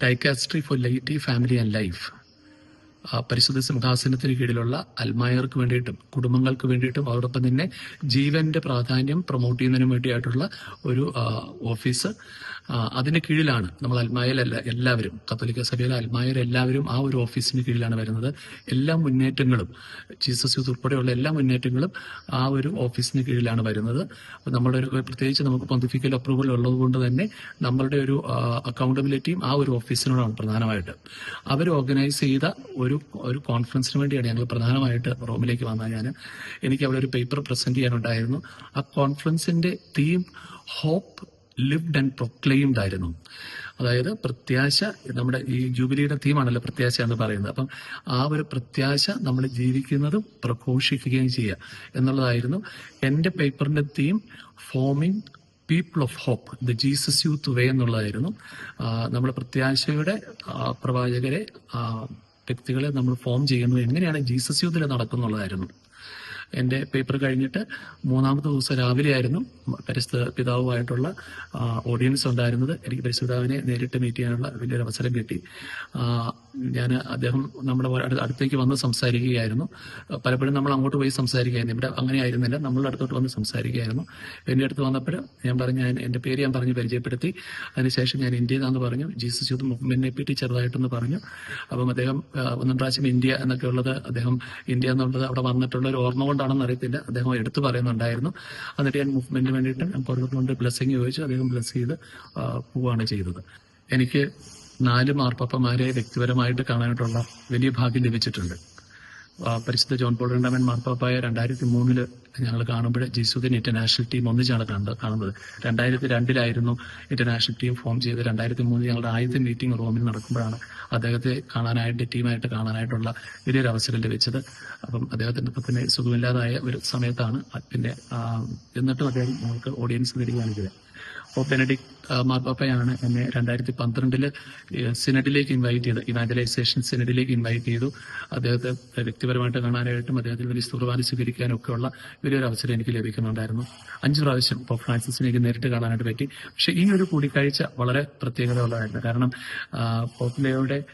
Dicastery for laity family and life പരിശുദ്ധ സിംഹാസനത്തിന് കീഴിലുള്ള അൽമായർക്ക് വേണ്ടിയിട്ടും കുടുംബങ്ങൾക്ക് വേണ്ടിയിട്ടും അതോടൊപ്പം തന്നെ ജീവന്റെ പ്രാധാന്യം പ്രൊമോട്ട് ചെയ്യുന്നതിനും വേണ്ടിയായിട്ടുള്ള ഒരു ഓഫീസ് അതിന് കീഴിലാണ് നമ്മൾ അൽമായലല്ല എല്ലാവരും കത്തോലിക്ക സഭയിലെ അൽമായർ എല്ലാവരും ആ ഒരു ഓഫീസിന് കീഴിലാണ് വരുന്നത്. എല്ലാ മുന്നേറ്റങ്ങളും ജീസസ് യൂത്ത് ഉൾപ്പെടെയുള്ള എല്ലാ മുന്നേറ്റങ്ങളും ആ ഒരു ഓഫീസിന് കീഴിലാണ് വരുന്നത്. നമ്മളൊരു ഒരു പ്രത്യേകിച്ച് നമുക്ക് പൊന്തിഫിക്കൽ അപ്രൂവൽ ഉള്ളത് കൊണ്ട് തന്നെ നമ്മളുടെ ഒരു അക്കൗണ്ടബിലിറ്റിയും ആ ഒരു ഓഫീസിനോടാണ് പ്രധാനമായിട്ട്. അവർ ഓർഗനൈസ് ചെയ്ത ഒരു ഒരു കോൺഫറൻസിന് വേണ്ടിയാണ് ഞങ്ങൾ പ്രധാനമായിട്ട് റോമിലേക്ക് വന്നത്. ഞാൻ എനിക്ക് അവിടെ ഒരു പേപ്പർ പ്രസന്റ് ചെയ്യാനുണ്ടായിരുന്നു. ആ കോൺഫറൻസിന്റെ theme hope lived and proclaimed ആയിരുന്നു. അതായത് പ്രത്യാശ നമ്മുടെ ഈ ജൂബിലിയുടെ തീമാണല്ലോ പ്രത്യാശ എന്ന് പറയുന്നത്. അപ്പം ആ ഒരു പ്രത്യാശ നമ്മൾ ജീവിക്കുന്നതും പ്രഘോഷിക്കുകയും ചെയ്യുക എന്നുള്ളതായിരുന്നു എന്റെ പേപ്പറിന്റെ theme forming people of hope the Jesus youth way എന്നുള്ളതായിരുന്നു. നമ്മൾ പ്രത്യാശയുടെ പ്രവാചകരെ വ്യക്തികളെ നമ്മൾ ഫോം ചെയ്യുന്നത് എങ്ങനെയാണ് ജീസസ് യൂത്തിൽ നടക്കുന്നുള്ളതായിരുന്നു. എന്റെ പേപ്പർ കഴിഞ്ഞിട്ട് മൂന്നാമത്തെ ദിവസം രാവിലെ ആയിരുന്നു പരിസ്ഥിത പിതാവുമായിട്ടുള്ള ഓഡിയൻസ് ഉണ്ടായിരുന്നത്. എനിക്ക് പരിസ്ഥിതാവിനെ നേരിട്ട് മീറ്റ് ചെയ്യാനുള്ള വലിയൊരു അവസരം കിട്ടി ഞാൻ അദ്ദേഹം നമ്മുടെ അടുത്തേക്ക് വന്ന് സംസാരിക്കുകയായിരുന്നു. പലപ്പോഴും നമ്മൾ അങ്ങോട്ട് പോയി സംസാരിക്കുകയായിരുന്നു. ഇവിടെ അങ്ങനെ ആയിരുന്നില്ല. നമ്മളുടെ അടുത്തോട്ട് വന്ന് സംസാരിക്കുകയായിരുന്നു. എന്റെ അടുത്ത് വന്നപ്പോൾ ഞാൻ പറഞ്ഞു ഞാൻ എന്റെ പേര് ഞാൻ പറഞ്ഞ് പരിചയപ്പെടുത്തി. അതിനുശേഷം ഞാൻ ഇന്ത്യയിലാന്ന് പറഞ്ഞു. ജീസസ് യൂത്ത് മൂവ്മെന്റിനെ പറ്റി ചെറുതായിട്ടെന്ന് പറഞ്ഞു. അപ്പം അദ്ദേഹം ഒന്നും പ്രാവശ്യം ഇന്ത്യ എന്നൊക്കെ ഉള്ളത് അദ്ദേഹം ഇന്ത്യ എന്നുള്ളത് അവിടെ വന്നിട്ടുള്ള ഒരു ഓർമ്മ കൊണ്ടാണെന്ന് അറിയത്തില്ല. അദ്ദേഹം എടുത്തു പറയുന്നുണ്ടായിരുന്നു. എന്നിട്ട് ഞാൻ മൂവ്മെന്റിന് വേണ്ടിയിട്ട് ഞാൻ പുറത്തുകൊണ്ട് ബ്ലെസ്സിങ് ചോദിച്ചു. അദ്ദേഹം ബ്ലെസ് ചെയ്ത് പോവുകയാണ് ചെയ്തത്. എനിക്ക് നാല് മാർപ്പാപ്പമാരെ വ്യക്തിപരമായിട്ട് കാണാനായിട്ടുള്ള വലിയ ഭാഗ്യം ലഭിച്ചിട്ടുണ്ട്. പരിശുദ്ധ ജോൺ പോൾ രണ്ടാമൻ മാർപ്പാപ്പായ രണ്ടായിരത്തി മൂന്നിൽ ഞങ്ങൾ കാണുമ്പോൾ ജിസുദിൻ ഇന്റർനാഷണൽ ടീം ഒന്നിച്ചാണ് കണ്ടത് കാണുന്നത്. രണ്ടായിരത്തി രണ്ടിലായിരുന്നു ഇന്റർനാഷണൽ ടീം ഫോം ചെയ്ത് രണ്ടായിരത്തി മൂന്നിൽ ഞങ്ങളുടെ ആദ്യത്തെ മീറ്റിംഗ് റോമിൽ നടക്കുമ്പോഴാണ് അദ്ദേഹത്തെ കാണാനായിട്ട് ടീമായിട്ട് കാണാനായിട്ടുള്ള വലിയൊരു അവസരം ലഭിച്ചത്. അപ്പം അദ്ദേഹത്തിന്റെ ഒപ്പം തന്നെ സുഖമില്ലാതായ ഒരു സമയത്താണ് പിന്നെ എന്നിട്ടും അദ്ദേഹം ഞങ്ങൾക്ക് ഓഡിയൻസ് തരികയാണ് ചെയ്തത് അപ്പോൾ മാർപ്പാപ്പയാണ് എന്നെ രണ്ടായിരത്തി പന്ത്രണ്ടിൽ സിനഡിലേക്ക് ഇൻവൈറ്റ് ചെയ്ത് ഇവാഞ്ചലൈസേഷൻ സിനഡിലേക്ക് ഇൻവൈറ്റ് ചെയ്തു. അദ്ദേഹത്തെ വ്യക്തിപരമായിട്ട് കാണാനായിട്ടും അദ്ദേഹത്തിന് വലിയ കുർബാന സ്വീകരിക്കാനും ഒക്കെയുള്ള വലിയൊരു അവസരം എനിക്ക് ലഭിക്കുന്നുണ്ടായിരുന്നു. അഞ്ച് പ്രാവശ്യം ഇപ്പോൾ ഫ്രാൻസിസിനെ നേരിട്ട് കാണാനായിട്ട് പറ്റി. പക്ഷേ ഈ ഒരു കൂടിക്കാഴ്ച വളരെ പ്രത്യേകത ഉള്ളതായിരുന്നു കാരണം പോപ്ലയുടെ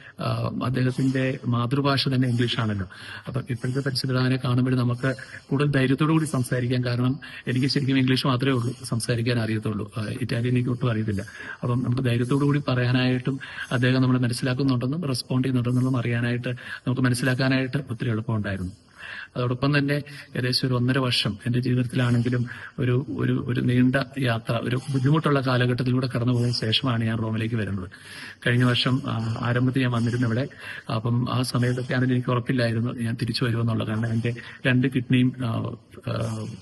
അദ്ദേഹത്തിന്റെ മാതൃഭാഷ തന്നെ ഇംഗ്ലീഷാണല്ലോ. അപ്പം ഇപ്പോഴത്തെ പരിശുദ്ധനെ കാണുമ്പോൾ നമുക്ക് കൂടുതൽ ധൈര്യത്തോടു കൂടി സംസാരിക്കാൻ കാരണം എനിക്ക് ശരിക്കും ഇംഗ്ലീഷ് മാത്രമേ ഉള്ളൂ സംസാരിക്കാൻ അറിയത്തുള്ളൂ. ഇറ്റാലിയൻ ഒട്ടും അറിയത്തില്ല. അപ്പം നമുക്ക് ധൈര്യത്തോടു കൂടി പറയാനായിട്ടും അദ്ദേഹം നമ്മളെ മനസ്സിലാക്കുന്നുണ്ടെന്നും റെസ്പോണ്ട് ചെയ്യുന്നുണ്ടെന്നും അറിയാനായിട്ട് നമുക്ക് മനസ്സിലാക്കാനായിട്ട് ഒത്തിരി എളുപ്പമുണ്ടായിരുന്നു. അതോടൊപ്പം തന്നെ ഏകദേശം ഒരു ഒന്നര വർഷം എന്റെ ജീവിതത്തിലാണെങ്കിലും ഒരു ഒരു ഒരു നീണ്ട യാത്ര ഒരു ബുദ്ധിമുട്ടുള്ള കാലഘട്ടത്തിലൂടെ കടന്നുപോയ ശേഷമാണ് ഞാൻ റോമിലേക്ക് വരുന്നത്. കഴിഞ്ഞ വർഷം ആരംഭത്തിൽ ഞാൻ വന്നിരുന്നു ഇവിടെ അപ്പം ആ സമയത്തൊക്കെ ആണെങ്കിൽ എനിക്ക് ഉറപ്പില്ലായിരുന്നു ഞാൻ തിരിച്ചു വരുമെന്നുള്ളത് കാരണം എന്റെ രണ്ട് കിഡ്നിയും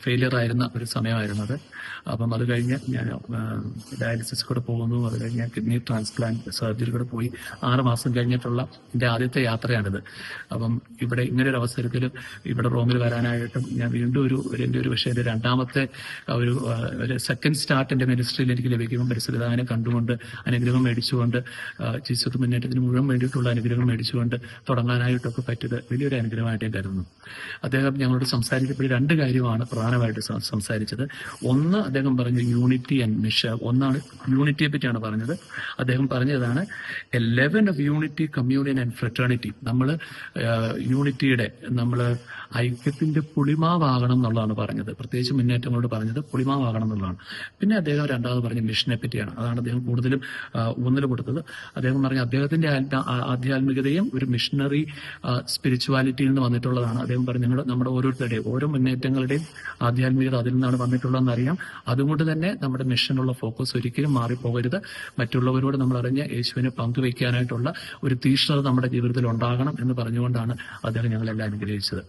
ഫെയിലിയർ ആയിരുന്ന ഒരു സമയമായിരുന്നത്. അപ്പം അത് കഴിഞ്ഞ് ഞാൻ ഡയാലിസിസ് കൂടെ പോകുന്നു. അത് കഴിഞ്ഞ് കിഡ്നി ട്രാൻസ്പ്ലാന്റ് സർജറി കൂടെ പോയി. ആറ് മാസം കഴിഞ്ഞിട്ടുള്ള എന്റെ ആദ്യത്തെ യാത്രയാണിത്. അപ്പം ഇവിടെ ഇങ്ങനെ ഒരു അവസരത്തിൽ ഇവിടെ റോമിൽ വരാനായിട്ടും ഞാൻ വീണ്ടും ഒരു എന്റെ ഒരു പക്ഷേ എന്റെ രണ്ടാമത്തെ ഒരു ഒരു സെക്കൻഡ് സ്റ്റാർട്ട് എന്റെ മിനിസ്ട്രിയിൽ എനിക്ക് ലഭിക്കുമ്പോൾ പരിസരദാനം കണ്ടുകൊണ്ട് അനുഗ്രഹം മേടിച്ചുകൊണ്ട് ചിസ്വത്ത് മുന്നേറ്റത്തിന് മുഴുവൻ വേണ്ടിയിട്ടുള്ള അനുഗ്രഹം മേടിച്ചുകൊണ്ട് തുടങ്ങാനായിട്ടൊക്കെ പറ്റിയത് വലിയൊരു അനുഗ്രഹമായിട്ട് ഞാൻ കരുതുന്നു. അദ്ദേഹം ഞങ്ങളോട് സംസാരിച്ചപ്പോൾ രണ്ട് കാര്യമാണ് പ്രധാനമായിട്ട് സംസാരിച്ചത്. ഒന്ന് അദ്ദേഹം പറഞ്ഞു യൂണിറ്റി ആൻഡ് മിഷൻ ഒന്നാണ് യൂണിറ്റിയെ പറ്റിയാണ് പറഞ്ഞത്. അദ്ദേഹം പറഞ്ഞതാണ് a leaven of unity communion and fraternity നമ്മൾ യൂണിറ്റിയുടെ നമ്മൾ ഐക്യത്തിന്റെ പുളിമാവാകണം എന്നുള്ളതാണ് പറഞ്ഞത്. പ്രത്യേകിച്ച് മുന്നേറ്റങ്ങളോട് പറഞ്ഞത് പുളിമാവാകണം എന്നുള്ളതാണ്. പിന്നെ അദ്ദേഹം രണ്ടാമത് പറഞ്ഞ മിഷനെ പറ്റിയാണ്. അതാണ് അദ്ദേഹം കൂടുതലും ഊന്നൽ കൊടുത്തത്. അദ്ദേഹം പറഞ്ഞ അദ്ദേഹത്തിന്റെ ആധ്യാത്മികതയും ഒരു മിഷണറി സ്പിരിച്വാലിറ്റിയിൽ നിന്ന് വന്നിട്ടുള്ളതാണ്. അദ്ദേഹം പറഞ്ഞു നിങ്ങൾ നമ്മുടെ ഓരോരുത്തരുടെയും ഓരോ മുന്നേറ്റങ്ങളുടെയും ആധ്യാത്മികത അതിൽ നിന്നാണ് വന്നിട്ടുള്ളതെന്ന് അറിയാം. അതുകൊണ്ട് തന്നെ നമ്മുടെ മിഷനുള്ള ഫോക്കസ് ഒരിക്കലും മാറിപ്പോകരുത്. മറ്റുള്ളവരോട് നമ്മൾ അറിഞ്ഞ യേശുവിനെ പങ്കുവയ്ക്കാനായിട്ടുള്ള ഒരു തീഷ്ണത നമ്മുടെ ജീവിതത്തിൽ ഉണ്ടാകണം എന്ന് പറഞ്ഞുകൊണ്ടാണ് അദ്ദേഹം ഞങ്ങളെല്ലാം അനുഗ്രഹിച്ചത്.